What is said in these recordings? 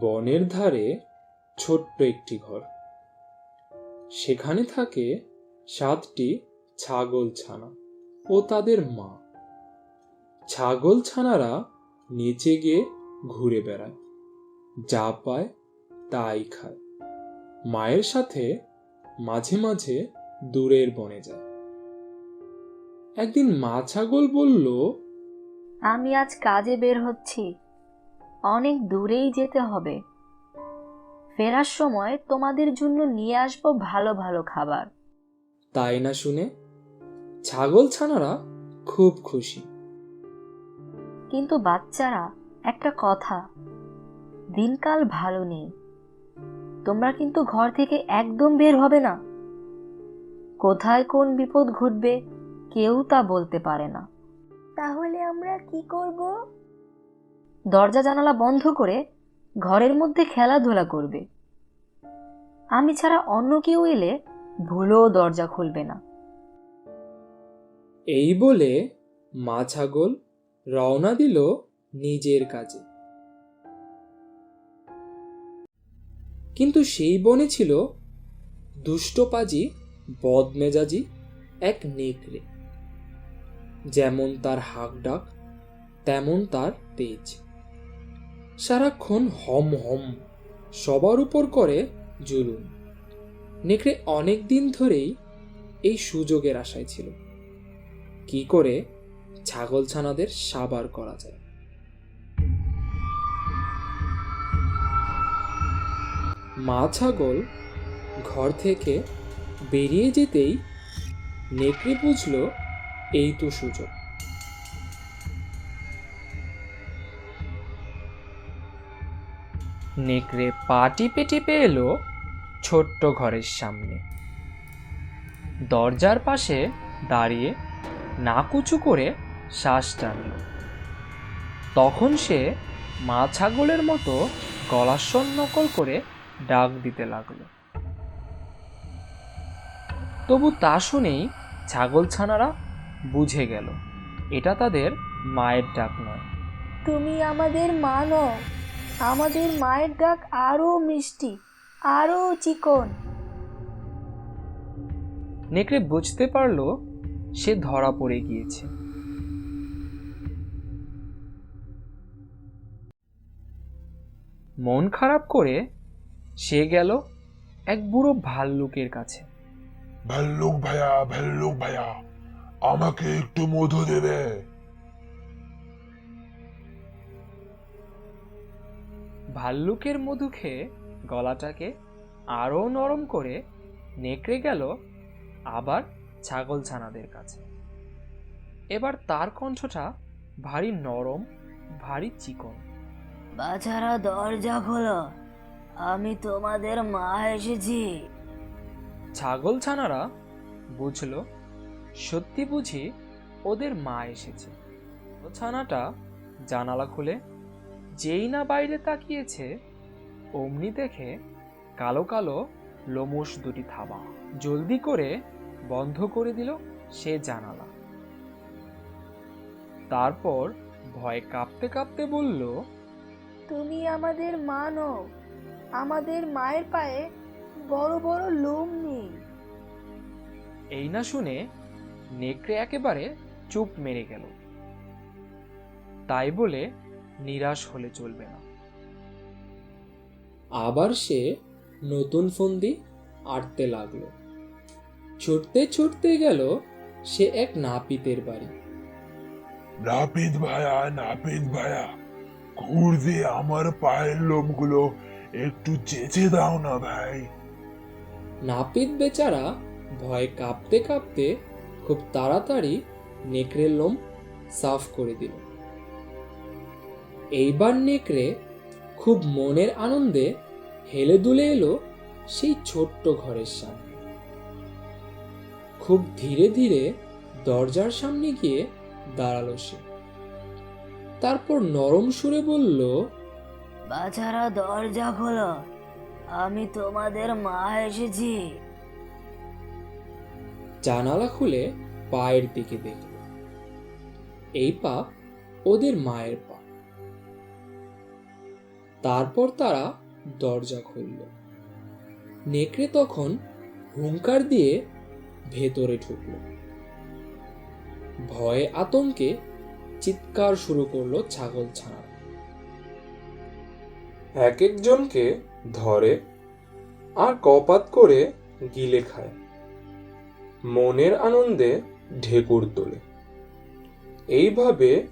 বনের ধারে ছোট্ট একটি ঘর। সেখানে থাকে সাতটি ছাগল ছানা ও তাদের মা। ছাগল ছানারা নিচে গিয়ে ঘুরে বেড়ায়, যা পায় তাই খায়। মায়ের সাথে মাঝে মাঝে দূরের বনে যায়। একদিন মা ছাগল বলল, আমি আজ কাজে বের হচ্ছি। অনেক দূরেই যেতে হবে। ফেরার সময় তোমাদের জন্য নিয়ে আসব ভালো ভালো খাবার। তাই না শুনে? ছাগল ছানারা খুব খুশি। কিন্তু বাচ্চারা একটা কথা দিনকাল ভালো নেই। তোমরা কিন্তু ঘর থেকে একদম বের হবে না। কোথায় কোন বিপদ ঘটবে কেউ তা বলতে পারে না। তাহলে আমরা কি করব? দরজা জানালা বন্ধ করে ঘরের মধ্যে খেলাধুলা করবে। আমি ছাড়া অন্য কেউ এলে ভুলেও দরজা খুলবে না। এই বলে মা ছাগল রওনা দিল নিজের কাজে। কিন্তু সেই বনে ছিল দুষ্টপাজি বদমেজাজি এক নেকড়ে। যেমন তার হাক ডাক তেমন তার তেজ। সারাক্ষণ হম হম সবার উপর করে জুলুম। নেকড়ে অনেক দিন ধরেই এই সুযোগের আশায় ছিল। কি করে ছাগলছানাদের সাবার করা যায়? মা ছাগল ঘর থেকে বেরিয়ে যেতেই নেকড়ে বুঝল এই তো সুযোগ। নেকড়ে পা টিপে টিপে এলো ছোট্ট ঘরের সামনে। দরজার পাশে দাঁড়িয়ে নাকুচু করে শ্বাস টানল। তখন সে মা ছাগলের মতো গলাস্বর নকল করে ডাক দিতে লাগল। তবু তা শুনেই ছাগল ছানারা বুঝে গেল, এটা তাদের মায়ের ডাক নয়। তুমি আমাদের মা নও আমাদের মায়ের ডাক আরও মিষ্টি আরও চিকন। নেকড়ে বুঝতে পারল সে ধরা পড়ে গিয়েছে। মন খারাপ করে সে গেল এক বুড়ো ভাল্লুকের কাছে। ভাল্লুক ভাইয়া ভাল্লুক ভাইয়া আমাকে একটু মধু দেবে। ভাল্লুকের মধু খেয়ে গলাটাকে আরও নরম করে নেকড়ে গেল আবার ছাগল ছানাদের কাছে। এবার তার কণ্ঠটা ভারী নরম ভারী চিকন। বাছারা দরজা খোলো আমি তোমাদের মা এসেছি। ছাগল ছানারা বুঝলো সত্যি বুঝি ওদের মা এসেছে। ও ছানাটা জানালা খুলে যেই না বাইরে তাকিয়েছে অমনি দেখে কালো কালো লোমস দুটি থাবা জলদি করে বন্ধ করে দিল সে জানালা। তারপর ভয় কাঁপতে কাঁপতে বলল তুমি আমাদের মা নও আমাদের মায়ের পায়ে বড় বড় লোম নেই। এই না শুনে নেকড়ে একেবারে চুপ মেরে গেল। তাই বলে নিরাশ হলে চলবে না। আবার সে নতুন ফন্দি আটতে লাগল। ছুটতে ছুটতে গেল সে এক নাপিতের বাড়ি। নাপিত ভাইয়া নাপিত ভাইয়া ঘুর দিয়ে আমার পায়ের লোমগুলো একটু চেঁচে দাও না ভাই। নাপিত বেচারা ভয় কাঁপতে কাঁপতে খুব তাড়াতাড়ি নেকড়ের লোম সাফ করে দিল। এইবার নেকড়ে খুব মনের আনন্দে হেলে দুলে এলো সেই ছোট্ট ঘরের সামনে। খুব ধীরে ধীরে দরজার সামনে গিয়ে দাঁড়াল সে। তারপর নরম সুরে বলল বাছারা দরজা খোলো আমি তোমাদের মা এসেছি। জানালা খুলে পায়ের দিকে দেখল। এই পা ওদের মায়ের পা তারপর তারা দরজা খুলল। নেকড়ে তখন হুঙ্কার দিয়ে ভেতরে ঢুকল। ভয়ে আতঙ্কে চিৎকার শুরু করল ছাগল ছানা। এক একজনকে ধরে আর কপাত করে গিলে খায়। মনের আনন্দে ঢেকুর তোলে। এইভাবে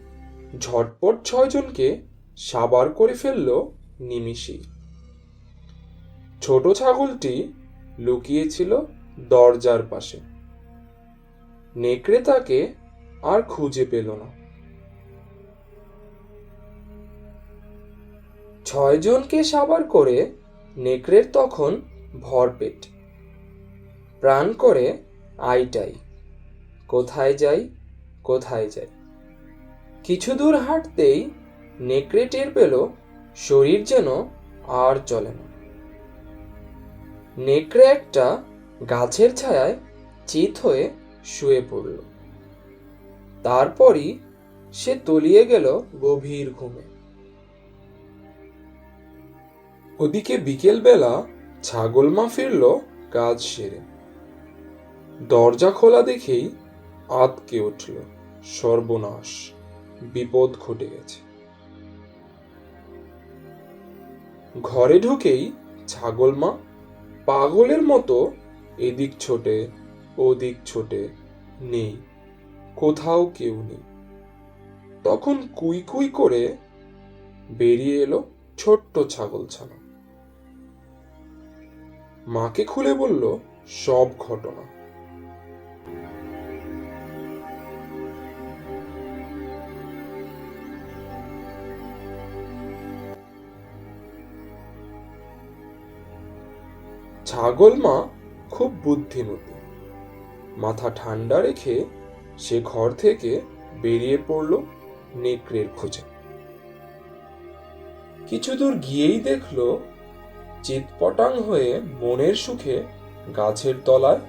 ঝটপট ছয়জনকে সাবার করে ফেলল নিমিষেই। ছোট ছাগলটি লুকিয়েছিল দরজার পাশে। নেকড়ে তাকে আর খুঁজে পেল না। ছয়জনকে সাবার করে নেকড়ের তখন ভরপেট। প্রাণ করে আইটাই কোথায় যাই কোথায় যাই। কিছু দূর হাঁটতেই নেকড়ে টের পেল শরীর যেন আর চলে না। নেকড়ে একটা গাছের ছায়ায় চিত হয়ে শুয়ে পড়ল। তারপরই সে তলিয়ে গেল গভীর ঘুমে। ওদিকে বিকেলবেলা ছাগল মা ফিরল কাজ সেরে। দরজা খোলা দেখেই আতকে উঠল। সর্বনাশ, বিপদ ঘটে গেছে। ঘরে ঢুকেই ছাগল মা পাগলের মতো এদিক ছোটে, ওদিক ছোটে নেই, কোথাও কেউ নেই। তখন কুই কুই করে বেরিয়ে এলো ছোট্ট ছাগল ছানা। মাকে খুলে বলল, সব ঘটনা। ছাগল মা খুব বুদ্ধিমতী। মাথা ঠান্ডা রেখে সে ঘর থেকে বেরিয়ে পড়ল নেকড়ের খোঁজে। কিছু দূর গিয়েই দেখল চিৎপটাং হয়ে মনের সুখে গাছের তলায়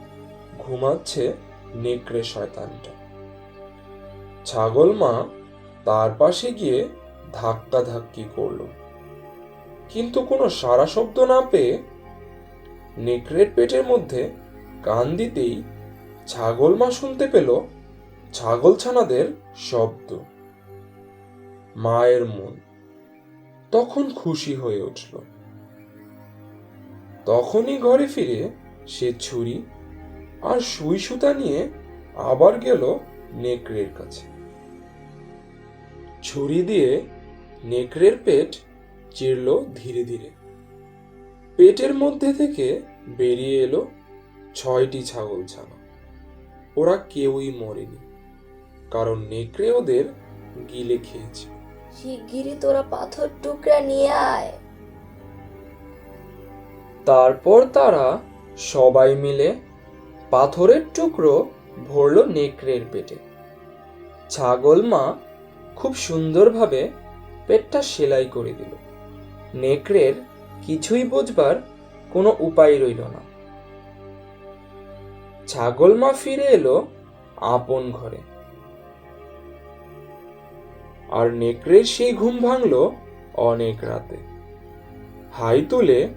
ঘুমাচ্ছে নেকড়ে শয়তানটা। ছাগল মা তার পাশে গিয়ে ধাক্কা ধাক্কি করল। কিন্তু কোনো সারা শব্দ না পেয়ে নেকড়ের পেটের মধ্যে কান দিতেই ছাগল মা শুনতে পেল ছাগল ছানাদের শব্দ। মায়ের মন তখন খুশি হয়ে উঠল। তখনই ঘরে ফিরে সে ছুরি আর সুই সুতা নিয়ে আবার গেল নেকড়ের কাছে। ছুরি দিয়ে নেকড়ের পেট চিরল ধীরে ধীরে। পেটের মধ্যে থেকে বেরিয়ে এলো ছয়টি ছাগল ছানা। ওরা কেউই মরেনি কারণ নেকড়ে ওদের গিলে খেয়েছে। শিগগিরই তোরা পাথর টুকরা নিয়ে আয়। তারপর তারা সবাই মিলে পাথরের টুকরো ভরল নেকড়ের পেটে। ছাগল মা খুব সুন্দরভাবে পেটটা সেলাই করে দিল। নেকড়ের কিছুই বুঝবার কোনো উপায় রইল না। ছাগল মা ফিরে এলো আপন ঘরে। আর নেকড়ের সেই ঘুম ভাঙলো অনেক রাতে। হাই তুলে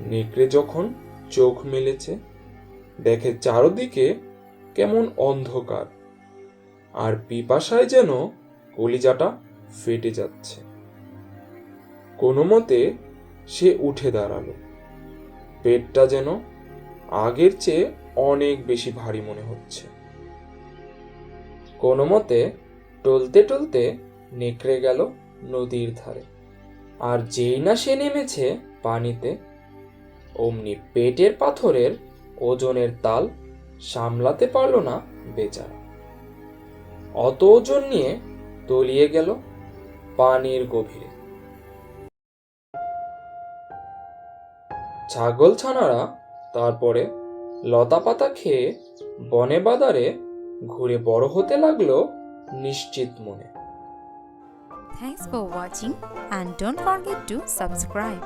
নেকড়ে যখন চোখ মেলেছে, দেখে চারদিকে কেমন অন্ধকার, আর পিপাসায় যেন কলিজাটা ফেটে যাচ্ছে। কোনো মতে সে উঠে দাঁড়াল। পেটটা যেন আগের চেয়ে অনেক বেশি ভারী মনে হচ্ছে। কোনো মতে টলতে টলতে নেকড়ে গেল নদীর ধারে। আর যেই না সে নেমেছে পানিতে, অমনি পেটের পাথরের ওজনের তাল সামলাতে পারল না বেচারা। অত ওজন নিয়ে তলিয়ে গেল পানির গভীরে। ছাগল ছানারা তারপরে লতা পাতা খেয়ে বনে বাদারে ঘুরে বড় হতে লাগল নিশ্চিত মনে। Thanks for watching and don't forget to subscribe